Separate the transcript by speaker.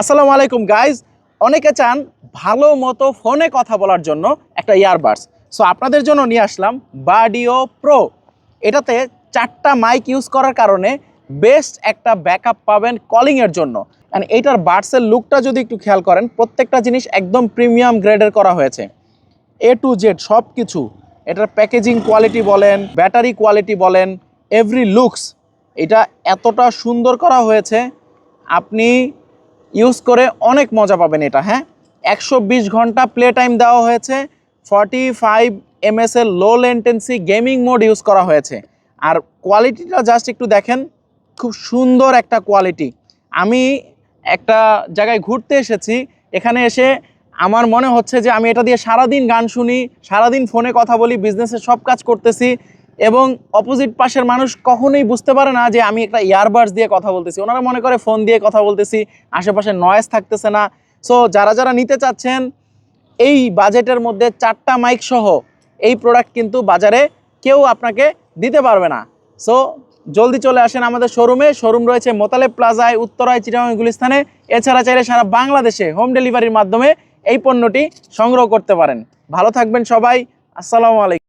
Speaker 1: আসসালামু আলাইকুম গাইজ অনেকে চান ভালো মতো ফোনে কথা বলার জন্য একটা ইয়ারবাডস সো আপনাদের জন্য নিয়ে আসলাম বাডিও প্রো এটাতে চারটা মাইক ইউজ করার কারণে বেস্ট একটা ব্যাকআপ পাবেন কলিংয়ের জন্য। অ্যান্ড এইটার বাডসের লুকটা যদি একটু খেয়াল করেন, প্রত্যেকটা জিনিস একদম প্রিমিয়াম গ্রেডের করা হয়েছে। এ টু জেড সব কিছু এটার প্যাকেজিং কোয়ালিটি বলেন ব্যাটারি কোয়ালিটি বলেন এভরি লুকস এটা এতটা সুন্দর করা হয়েছে। আপনি ইউজ করে অনেক মজা পাবেন এটা হ্যাঁ? একশো বিশ ঘণ্টা প্লে টাইম দেওয়া হয়েছে ফর্টি ফাইভ এমএস এর low latency gaming mode use করা হয়েছে। আর কোয়ালিটিটা জাস্ট একটু দেখেন, খুব সুন্দর একটা কোয়ালিটি আমি একটা জায়গায় ঘুরতে এসেছি, এখানে এসে আমার মনে হচ্ছে যে আমি এটা দিয়ে সারাদিন গান শুনি, সারাদিন ফোনে কথা বলি বিজনেসের সব কাজ করতেছি এবং অপোজিট পাশের মানুষ কখনোই বুঝতে পারে না যে আমি একটা ইয়ারবাডস দিয়ে কথা বলতেছি। ওনারা মনে করে ফোন দিয়ে কথা বলতেছি, আশেপাশে নয়েজ থাকতেছে না। সো যারা যারা নিতে চাচ্ছেন, এই বাজেটের মধ্যে চারটা মাইক সহ এই প্রোডাক্ট কিন্তু বাজারে কেউ আপনাকে দিতে পারবে না। সো জলদি চলে আসেন আমাদের শোরুমে শোরুম রয়েছে মোতালেব প্লাজায়, উত্তরায়, চিটাগাং গুলিস্তানে এছাড়া চাইলে সারা বাংলাদেশে হোম ডেলিভারির মাধ্যমে এই পণ্যটি সংগ্রহ করতে পারেন। ভালো থাকবেন সবাই। আসসালামু আলাইকুম।